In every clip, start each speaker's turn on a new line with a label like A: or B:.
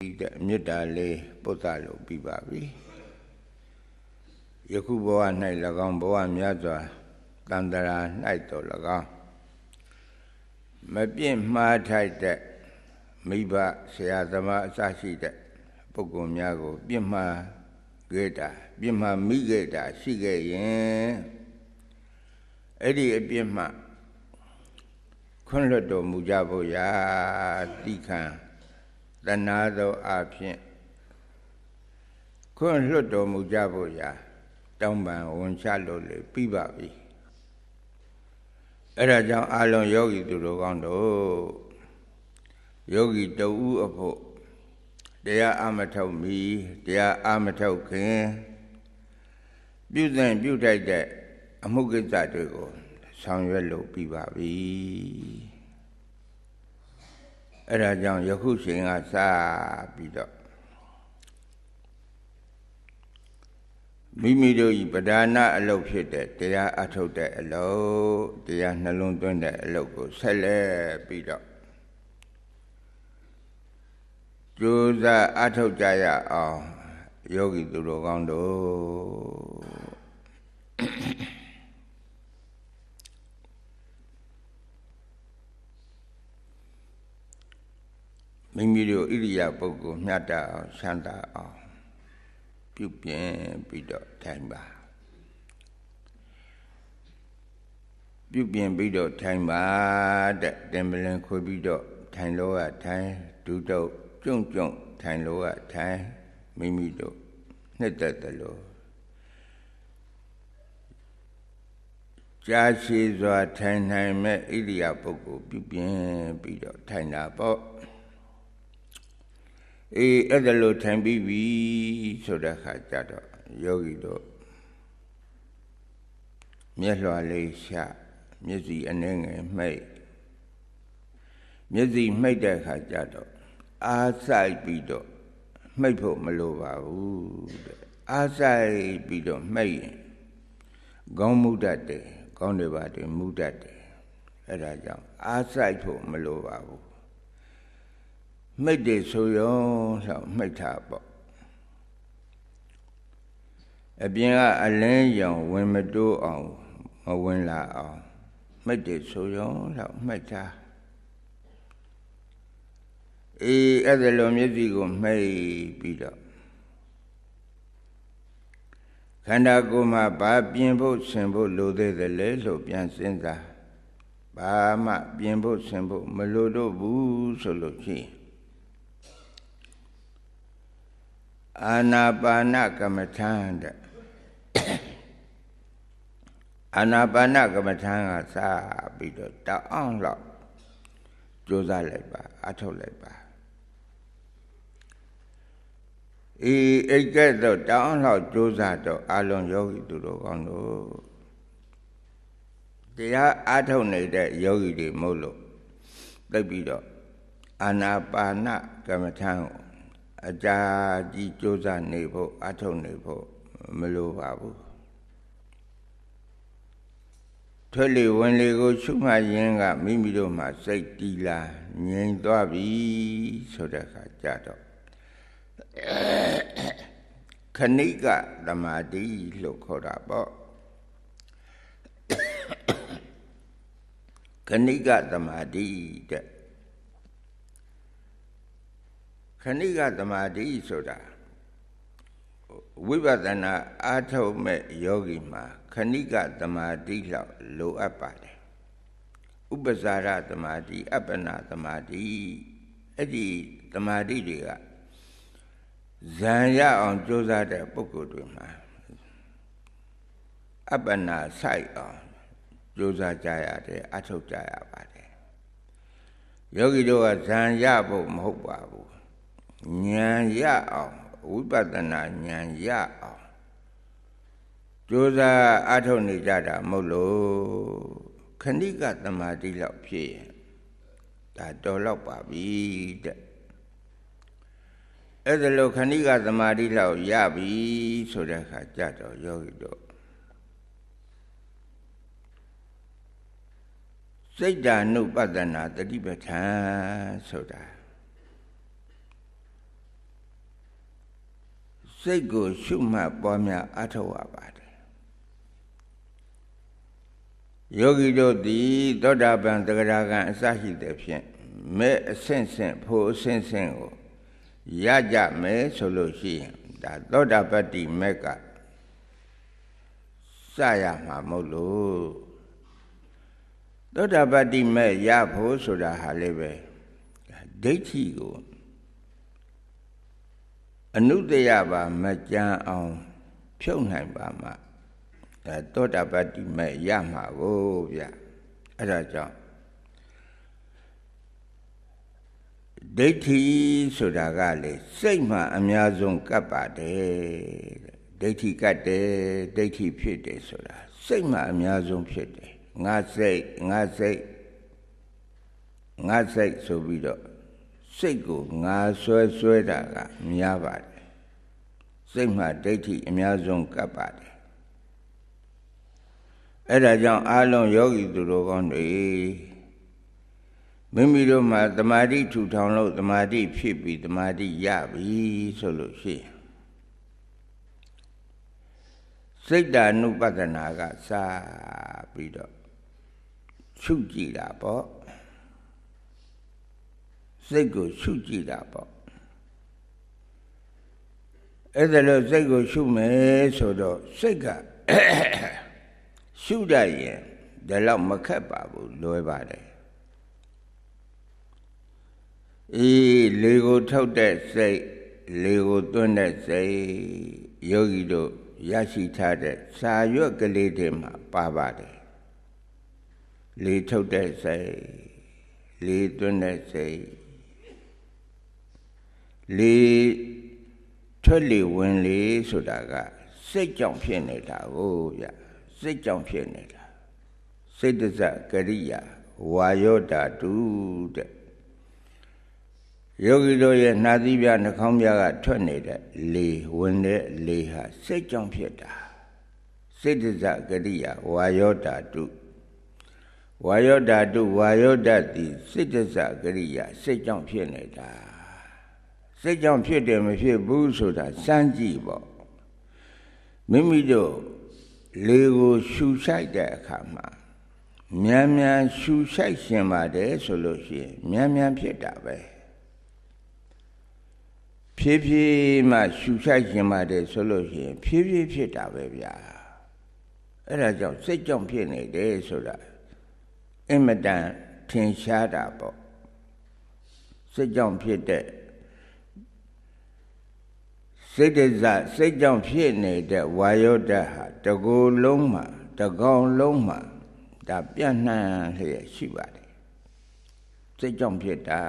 A: တဲ့မေတ္တာလေးပုဒ်သလို့ပြီးပါပြီယခုဘဝ၌၎င်းဘဝများစွာတန်တရာ၌တော်၎င်းမပြင့်မှားထိုက်တဲ့မိဘဆရာသမားအစရှိတဲ့ပုဂ္ဂိုလ်များကို ပြင့်မှားခဲ့တာပြင့်မှားမိခဲ့တာရှိခဲ့ရင်အဲ့ဒီအပြင့်မှခွင့်လွတ်တော်မူကြဖို့ရာတိခံ တဏှာသောအဖြစ်ခွင့်လွတ်တော်မူကြဖို့ရာတောင်းပန်ဝန်ချလို့လေပြီးပါပြီအဲ့ဒါကြောင့်အာလုံယောဂီသူတို့ကောင်းတို့ယောဂီတဦးအဖို့တရားအမထုတ်မီတရားအမထုတ်ခင်ပြုစဉ်ပြုတိုက်တဲ့အမှုကိစ္စတွေကိုဆောင်ရွက်လို့ပြီးပါပြီ အဲ့ဒါကြောင့်ယခုချိန်ကစပြီးတော့မိမိတို့ဤပဒါနာအလုပ်ဖြစ်တဲ့တရားအထုတ်တဲ့အလုပ်တရားနှလုံးသွင်းတဲ့အလုပ်ကိုဆက်လက်ပြီးတော့ကြိုးစားအထုတ်ကြရအောင်ယောဂီသူတော်ကောင်းတို့ မိမိတို့ဣရိယာပုဂ္ဂိုလ်မြတ်တအောင်ချမ်းသာအောင်ပြုပြင်ပြီးတော့ထိုင်ပါပြုပြင်ပြီးတော့ထိုင်ပါတဲ့တင်ပလင်ခွေပြီးတော့ထိုင်လို့ရထိုင်ဒုတော့ကြုံကြုံထိုင်လို့ရထိုင်မိမိတို့နှစ်သက်တယ်လို့ကြာရှည်စွာထိုင်နိုင်မဲ့ဣရိယာပုဂ္ဂိုလ်ပြုပြင်ပြီးတော့ထိုင်တာပေါ့ အေးအဲ့ဒါလို့ထိုင်ပြီးပြီဆိုတဲ့ခါကျတော့ယောဂီတို့မျက်လွှာလေးရှာမျက်စိအနှဲငယ်မှိတ်မျက်စိမှိတ်တဲ့ခါကျတော့အားဆိုင်ပြီးတော့မှိတ်ဖို့မလိုပါဘူးတဲ့အားဆိုင်ပြီးတော့မှိတ်ရင်ခေါင်းမှုတတ်တယ်ခေါင်းတွေပါတယ်မူတတ်တယ်အဲ့ဒါကြောင့်အားဆိုင်ဖို့မလိုပါဘူး မိတ်တယ်ဆိုရောဆိုမိတ်တာပေါ့အပြင်ကအလင်းရောင်ဝင်မတိုးအောင်မဝင်လာအောင်မိတ်တယ်ဆိုရောဆိုမိတ်တာအေးအဲ့ဒါလိုမျက်စိကိုမှိတ်ပြီးတော့ခန္ဓာကိုယ်မှာဘာပြင်ဖို့ဆင်ဖို့လိုသေးတယ်လဲလို့ပြန်စဉ်းစားဘာမှပြင်ဖို့ဆင်ဖို့မလိုတော့ဘူးဆိုလို့ရှိရင် အာနာပါနကမ္မထံတဲ့အာနာပါနကမ္မထံကစပြီးတော့တအောင်လောက်ကြိုးစားလိုက်ပါအထုတ်လိုက်ပါအေးအိတ်ကဲ့တော့တအောင်လောက်ကြိုးစားတော့အလုံးယောဂီသူတို့ကောင်းတို့တရားအထုတ်နေတဲ့ယောဂီတွေမဟုတ်လို့သိပြီးတော့အာနာပါနကမ္မထံကို အကြာကြီးကြိုးစားနေဖို့အထုတ်နေဖို့မလိုပါဘူးထွက်လေဝင်လေကိုရှုမှတ်ရင်းကမိမိတို့မှာစိတ်တီလာငြိမ်သွားပြီဆိုတဲ့အခါကြတော့ခဏိကသမာဓိလို့ခေါ်တာပေါ့ခဏိကသမာဓိတဲ့ ခဏိကသမာဓိဆိုတာဝိပဿနာအားထုတ်မဲ့ယောဂီမှာခဏိကသမာဓိလောက်လိုအပ်ပါတယ်ဥပဇာရသမာဓိအပ္ပနာသမာဓိအဲ့ဒီသမာဓိတွေကဇံရအောင်ကြိုးစားတဲ့ပုဂ္ဂိုလ်တွေမှာအပ္ပနာဆိုင်အောင်ကြိုးစားကြရတယ်အထုတ်ကြရပါတယ်ယောဂီတို့ကဇံရဖို့မဟုတ်ပါဘူး ဉာဏ်ရအောင်ဝိပဿနာဉာဏ်ရအောင်ကြိုးစားအထုတ်နေကြတာမဟုတ်လို့ခဏိကသမာဓိလောက်ဖြစ်ရင်ဒါတော်တော့ပါပြီတဲ့အဲ့ဒါလို့ခဏိကသမာဓိလောက်ရပြီဆိုတဲ့အခါကြတော့ယောဂီတို့စိတ်ဓာနုပဒနာတတိပဋ္ဌာန်ဆိုတာ စိတ်ကိုရှုမှတ်ပွားများအထောက်အပါတယ်ယောဂီတို့သည်သောတာပန်တဂရကံအစရှိတဲ့ဖြင့်မဲ့အဆင့်ဆင့်ဖို့အဆင့်ဆင့်ကိုရကြမယ်ဆိုလို့ရှိရင်ဒါသောတာပတ္တိမက်ကစရမှာမဟုတ်လို့သောတာပတ္တိမက်ရဖို့ဆိုတာဟာလည်းပဲဒိဋ္ဌိကို အနုတ္တယပါမကြံအောင်ဖြုတ်နိုင်ပါမှအဲသောတာပတ္တိမက်ရမှာကိုဗျအဲ့ဒါကြောင့်ဒိဋ္ဌိဆိုတာကလေစိတ်မှအများဆုံးကပ်ပါတယ်ဒိဋ္ဌိကတ်တယ်ဒိဋ္ဌိဖြစ်တယ်ဆိုတာစိတ်မှအများဆုံးဖြစ်တယ်ငါစိတ်ငါစိတ်ငါစိတ်ဆိုပြီးတော့ စိတ်ကိုငါဆွဲဆွဲတာကများပါတယ်စိတ်မှဒိဋ္ဌိအများဆုံးကပ်ပါတယ်အဲ့ဒါကြောင့်အာလုံးယောဂီသူတော်ကောင်းတွေမိမိတို့မှာတမာတိထူထောင်လို့တမာတိဖြစ်ပြီးတမာတိရပြီဆိုလို့ရှိရင်စိတ်ဓာနုပဒနာကစပြီးတော့ရှုကြည့်တာပေါ့ စိတ်ကိုရှုကြည့်တာပေါ့အဲ့ဒါလို့စိတ်ကိုရှုမယ်ဆိုတော့စိတ်ကရှုတတ်ရင်ဒါတော့မခက်ပါဘူးလွယ်ပါတယ်အေးလေကိုထုတ်တဲ့စိတ်လေကိုသွင်းတဲ့စိတ်ယောဂီတို့ရရှိထားတဲ့စာရွက်ကလေးတွေမှာပါပါတယ်လေထုတ်တဲ့စိတ်လေသွင်းတဲ့စိတ် လေထွက်လေဝင်လေဆိုတာကစိတ်ကြောင့်ဖြစ်နေတာကိုဗျစိတ်ကြောင့်ဖြစ်နေတာစိတ်တဇကရိယာဝါယောဓာတုတဲ့ယောဂီတို့ရဲ့နှာသီးပြနှာခေါင်းပြကထွက်နေတဲ့လေဝင်တဲ့လေဟာစိတ်ကြောင့်ဖြစ်တာစိတ်တဇကရိယာဝါယောဓာတုဝါယောဓာတုဝါယောဓာတိစိတ်တဇကရိယာစိတ်ကြောင့်ဖြစ်နေတာ စိတ်ကြောင့်ဖြစ်တယ်မဖြစ်ဘူးဆိုတာစမ်းကြည့်ပေါ့မိမိတို့လေကိုရှူဆိုင်တဲ့အခါမှာမြန်မြန်ရှူဆိုင်ရှင်ပါတယ်ဆိုလို့ရှိရင်မြန်မြန်ဖြစ်တာပဲဖြည်းဖြည်းမှရှူဆိုင်ရှင်ပါတယ်ဆိုလို့ရှိရင်ဖြည်းဖြည်းဖြစ်တာပဲဗျာအဲ့ဒါကြောင့်စိတ်ကြောင့်ဖြစ်နေတယ်ဆိုတာအင်မတန်ထင်ရှားတာပေါ့စိတ်ကြောင့်ဖြစ်တဲ့ စိတ်တဇစိတ်ကြောင့်ဖြစ်နေတဲ့ဝါယောဓာတ်ဟာတကူလုံးမှာတကောင်လုံးမှာဒါပြန့်နှံ့လျက်ရှိပါတယ်စိတ်ကြောင့်ဖြစ်တာ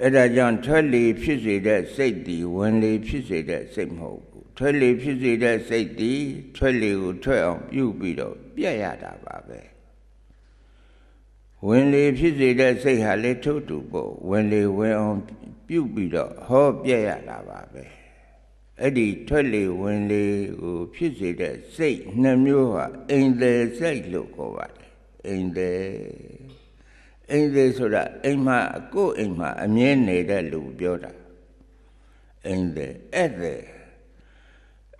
A: အဲ့ဒါကြောင့်ထွက်လေဖြစ်စေတဲ့စိတ်ဒီဝင်လေဖြစ်စေတဲ့စိတ်မဟုတ်ဘူးထွက်လေဖြစ်စေတဲ့စိတ်ဒီထွက်လေကိုထွက်အောင်ပြုပြီးတော့ပြက်ရတာပါပဲဝင်လေဖြစ်စေတဲ့စိတ်ဟာလေထုတ်တူပေါ့ဝင်လေဝင်အောင် ပြုတ်ပြီးတော့ဟောပြက်ရတာပါပဲအဲ့ဒီထွက်လေဝင်လေကိုဖြစ်စေတဲ့စိတ်နှစ်မျိုးဟာအိမ်သေးစိတ်လို့ခေါ်ပါတယ်အိမ်သေးအိမ်သေးဆိုတာအိမ်မှာကိုယ်အိမ်မှာအမြဲနေတဲ့လူပြောတာအိမ်သေးအဲ့သေး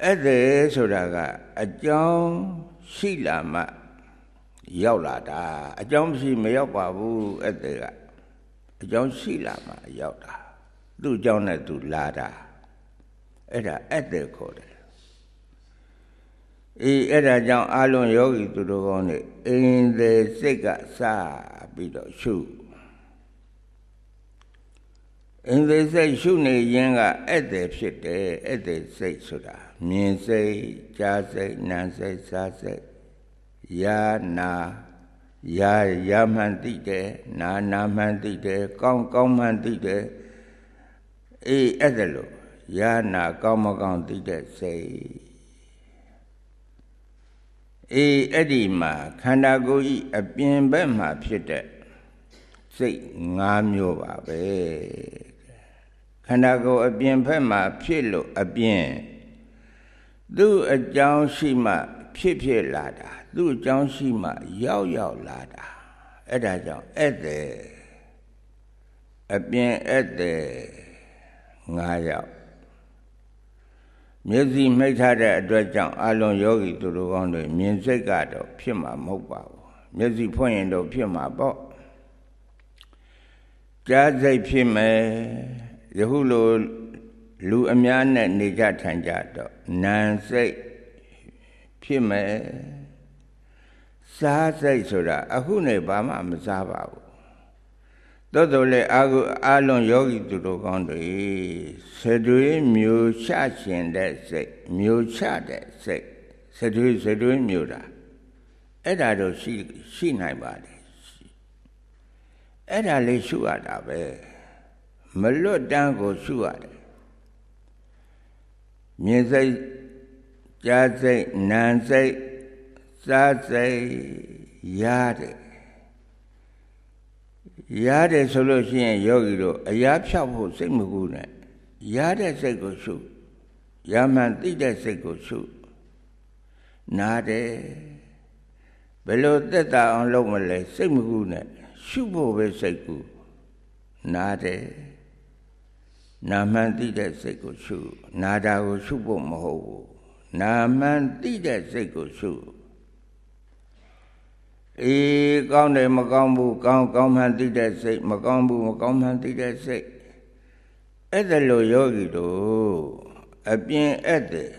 A: အဲ့သေးဆိုတာကအကြောင်းရှိလာမှရောက်လာတာအကြောင်းမရှိမရောက်ပါဘူးအဲ့သေးကအကြောင်းရှိလာမှရောက်တာ သူ့အကြောင်းနဲ့သူလာတာအဲ့ဒါအတ္တခေါ်တယ်အေးအဲ့ဒါကြောင့်အာလွန်ယောဂီသူတို့ကောင်းနေအင်းသေးစိတ်ကစပြီးတော့ရှုအင်းသေးစိတ်ရှုနေရင်ကအတ္တဖြစ်တယ်အတ္တစိတ်ဆိုတာမြင်စိတ်ကြားစိတ်နားစိတ်စားစိတ်ယာနာယာယာမှန်သိတယ်နာနာမှန်သိတယ်ကောင်းကောင်းမှန်သိတယ် အေးအဲ့ဒါလို့ယာနာကောင်းမကောင်းသိတဲ့စိတ်အေးအဲ့ဒီမှာခန္ဓာကိုယ်ဤအပြင်ဘက်မှာဖြစ်တဲ့စိတ်၅မျိုးပါပဲခန္ဓာကိုယ်အပြင်ဘက်မှာဖြစ်လို့အပြင်သူ့အကြောင်းရှိမှဖြစ်ဖြစ်လာတာသူ့အကြောင်းရှိမှရောက်ရောက်လာတာအဲ့ဒါကြောင့်ဧည့်သည်အပြင်ဧည့်သည် 9ယောက်မျက်စိမိတ်ထားတဲ့အတွက်ကြောင့်အလုံးယောဂီသူတို့ကောင်းတွေမြင်စိတ်ကတော့ဖြစ်မှာမဟုတ်ပါဘူးမျက်စိဖွင့်ရင်တော့ဖြစ်မှာပေါ့ကြားစိတ်ဖြစ်မယ်ယခုလိုလူအများနဲ့နေကြထိုင်ကြတော့နာစိတ်ဖြစ်မယ်စားစိတ်ဆိုတာအခုနေဘာမှမစားပါဘူး တော်တော်လေအာဟုအာလွန်ယောဂီသူတို့ကောင်းတွေစတွေးမျိုးချရှင်တဲ့စိတ်မျိုးချတဲ့စိတ်စတွေးစတွေးမျိုးတာအဲ့ဒါတော့ရှိရှိနိုင်ပါတယ်အဲ့ဒါလေးရှုရတာပဲမလွတ်တန်းကိုရှုရတယ်မြင်စိတ်ကြားစိတ်နာမ်စိတ်စားစိတ်ရတယ် ရတယ်ဆိုလို့ရှိရင်ယောဂီတို့အရာဖြောက်ဖို့စိတ်မကူနဲ့ရတဲ့စိတ်ကိုရှုရမှန်သိတဲ့စိတ်ကိုရှုနားတယ်ဘယ်လိုသက်သာအောင်လုပ်မလဲစိတ်မကူနဲ့ရှုဖို့ပဲစိတ်ကူနားတယ်နာမှန်သိတဲ့စိတ်ကိုရှုနာတာကိုရှုဖို့မဟုတ်ဘူးနာမှန်သိတဲ့စိတ်ကိုရှု အေးကောင်းတယ်မကောင်းဘူးကောင်းကောင်းမှန်သိတဲ့စိတ်မကောင်းဘူးမကောင်းမှန်သိတဲ့စိတ်အဲ့ဒါလိုယောဂီတို့အပြင်ဧည့်သည်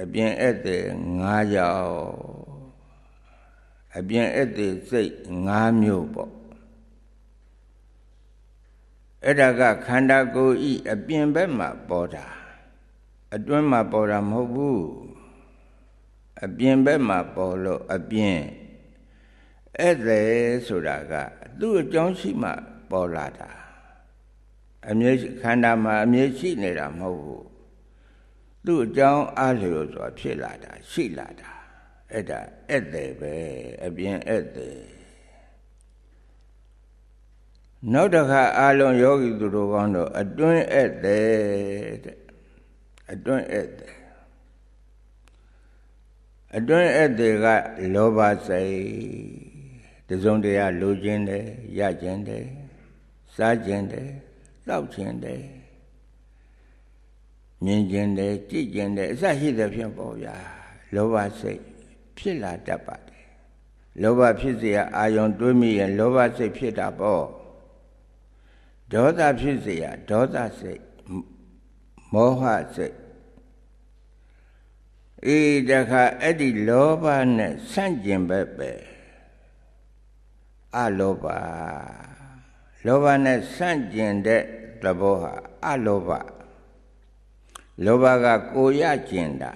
A: အပြင်ဧည့်သည်9ယောက်အပြင်ဧည့်သည်စိတ်9မျိုးပေါ့အဲ့ဒါကခန္ဓာကိုယ်ဤအပြင်ဘက်မှာပေါ်တာအတွင်းမှာပေါ်တာမဟုတ်ဘူးအပြင်ဘက်မှာပေါ်လို့အပြင် ဧည့်သည်ဆိုတာကသူ့အကြောင်းရှိမှပေါ်လာတာအမြဲခန္ဓာမှာအမြဲရှိနေတာမဟုတ်ဘူးသူ့အကြောင်းအားလျော်စွာဖြစ်လာတာရှိလာတာအဲ့ဒါဧည့်သည်ပဲအပြင်ဧည့်သည်နောက်တစ်ခါအာလုံးယောဂီသူတို့ကောင်းတော့အတွင်းဧည့်သည်တဲ့အတွင်းဧည့်သည်အတွင်းဧည့်သည်ကလောဘစိတ် တစုံတရာလိုခြင်းတယ်ရခြင်းတယ်စားခြင်းတယ်တောက်ခြင်းတယ်မြင်ခြင်းတယ်ကြည့်ခြင်းတယ်အစရှိတဲ့ဖြင့်ပေါ့ဗျာလောဘစိတ်ဖြစ်လာတတ်ပါတယ်လောဘဖြစ်เสียအာယုံတွေးမိရင်လောဘစိတ်ဖြစ်တာပေါ့ဒေါသဖြစ်เสียဒေါသစိတ်မောဟစိတ်အေးတခါအဲ့ဒီလောဘနဲ့ဆန့်ကျင်ဘက်ပဲ အလောဘလောဘနဲ့ဆန့်ကျင်တဲ့သဘောဟာအလောဘလောဘကကိုရကျင်တာ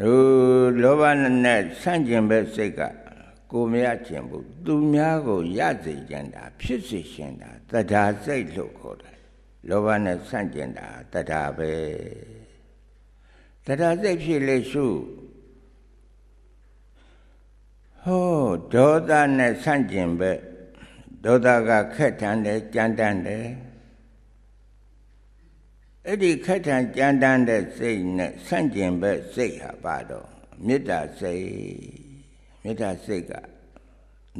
A: ဟိုလောဘနဲ့ဆန့်ကျင်ဘက်စိတ်ကကိုမရကျင်ဘူးသူများကိုရစေကျင်တာဖြစ်စေရှင်တာတဒါစိတ်လို့ခေါ်တယ်လောဘနဲ့ဆန့်ကျင်တာတဒါပဲတဒါစိတ်ဖြစ်လေရှု ဟောဒေါသနဲ့ဆန့်ကျင်ဘက်ဒေါသကခက်ထန်တယ်ကြမ်းတမ်းတယ်အဲ့ဒီခက်ထန်ကြမ်းတမ်းတဲ့စိတ်နဲ့ဆန့်ကျင်ဘက်စိတ်ဟာပါတော့မေတ္တာစိတ်မေတ္တာစိတ်က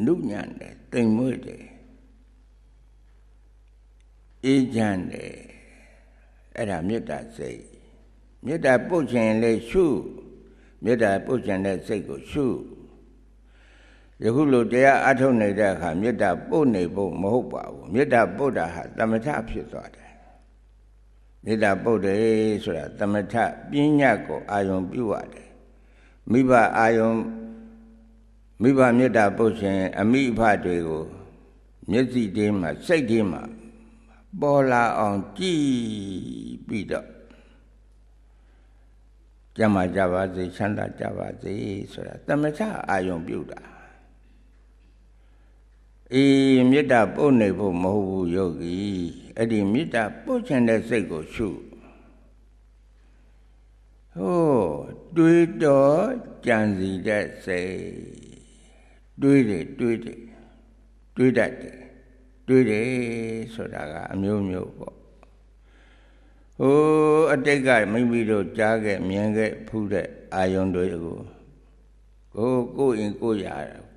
A: နုညံ့တယ်တိမ်မွေ့တယ်အေးချမ်းတယ်အဲ့ဒါမေတ္တာစိတ်မေတ္တာပုတ်ခြင်းလေရှုမေတ္တာပုတ်ခြင်းတဲ့စိတ်ကိုရှု ယခုလိုတရားအထုတ်နေတဲ့အခါမေတ္တာပို့နေဖို့မဟုတ်ပါဘူးမေတ္တာပို့တာဟာတမထဖြစ်သွားတယ်မေတ္တာပုတ်တယ်ဆိုတာတမထပညာကိုအာယုံပြုရတယ်မိဘအာယုံမိဘမေတ္တာပုတ်ခြင်းအမိအဖတွေကိုမျက်စိတင်းမှာစိတ်တင်းမှာပေါ်လာအောင်ကြည်ပြီးတော့ကြမှာကြပါစေချမ်းသာကြပါစေဆိုတာတမထအာယုံပြုတာ အေးမေတ္တာပို့နေဖို့မဟုတ်ဘူးယောဂီအဲ့ဒီမေတ္တာပို့ချင်တဲ့စိတ်ကိုရှုဟိုတွေးတော့ကြံစီတဲ့စိတ်တွေးတယ်တွေးတယ်တွေးတတ်တယ်တွေးတယ်ဆိုတာကအမျိုးမျိုးပေါ့ဟိုအတိတ်ကမိမိတို့ကြားခဲ့မြင်ခဲ့ဖူးတဲ့အာယုံတွေကို ကိုကိုရင်ကိုရ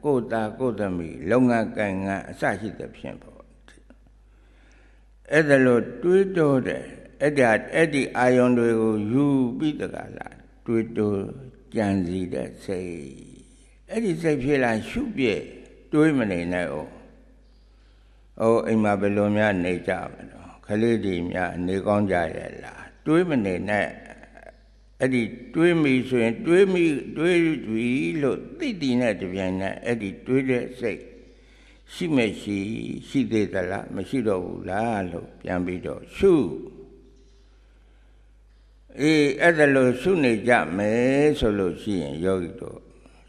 A: ကိုသားကိုသမီးလုပ်ငန်းကိုင်ငန်းအစရှိတဲ့ဖြင့်ပေါ့အဲ့ဒါလို့တွေးတောတယ်အဲ့ဒါအဲ့ဒီအာယုံတွေကိုယူပြီးတကလားတွေးတောကြံစီတဲ့စိတ်အဲ့ဒီစိတ်ဖြစ်လာရှုပြည့်တွေးမနေနဲ့哦အိုးအိမ်မှာဘယ်လိုများနေကြမလို့ခလေးတွေများနေကောင်းကြရဲ့လားတွေးမနေနဲ့ အဲ့ဒီတွေးမိဆိုရင်တွေးမိတွေးပြီလို့သိတည်နဲ့တပြိုင်နက်အဲ့ဒီတွေးတဲ့စိတ်ရှိမရှိရှိသေးသလားမရှိတော့ဘူးလားလို့ပြန်ပြီးတော့ရှုအေးအဲ့ဒါလို့ရှုနေကြမယ်ဆိုလို့ရှိရင်ယောဂီတို့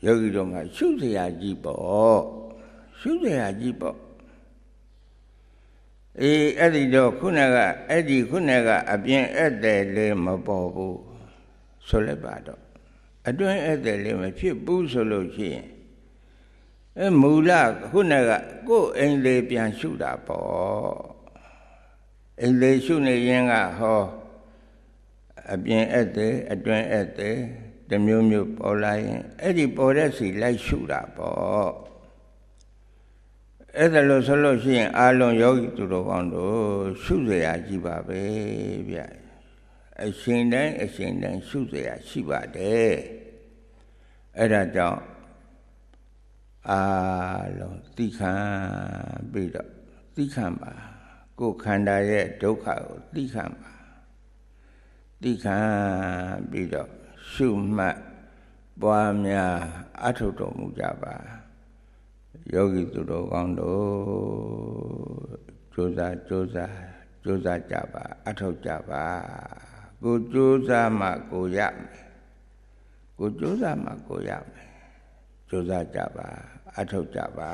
A: ယောဂီတို့မှာရှုစရာကြီးပေါ့ရှုစရာကြီးပေါ့အေးအဲ့ဒီတော့ခုနကအဲ့ဒီခုနကအပြင်ဧည့်သည်လေးမပေါ်ဘူး ဆိုလိုက်ပါတော့အတွင်းအဲ့တယ်လေးမဖြစ်ဘူးဆိုလို့ရှိရင်အဲမူလခုနကကိုယ်အိမ်လေးပြန်ရှုတာပေါ့အိမ်လေးရှုနေရင်ကဟောအပြင်အဲ့တယ်အတွင်းအဲ့တယ်တမျိုးမျိုးပေါ်လာရင်အဲ့ဒီပေါ်တဲ့စီလိုက်ရှုတာပေါ့အဲ့ဒါလို့ဆိုလို့ရှိရင်အာလုံယောဂီသူတော်ကောင်းတို့ရှုစရာကြီးပါပဲဗျ အရှင်တိုင်းအရှင်တိုင်းရှုเสียရှိပါတယ်အဲ့ဒါကြောင့်အာလုံးသိခံပြီးတော့သိခံပါကိုယ်ခန္ဓာရဲ့ဒုက္ခကိုသိခံပါသိခံပြီးတော့ရှုမှတ်ပွားများအထုတော်မူကြပါယောဂီသူတော်ကောင်းတို့ကြိုးစားကြိုးစားကြိုးစားကြပါအထောက်ကြပါ ကိုကြိုးစားမှကိုရမယ်ကိုကြိုးစားမှကိုရမယ်ကြိုးစားကြပါအထောက်ကြပါ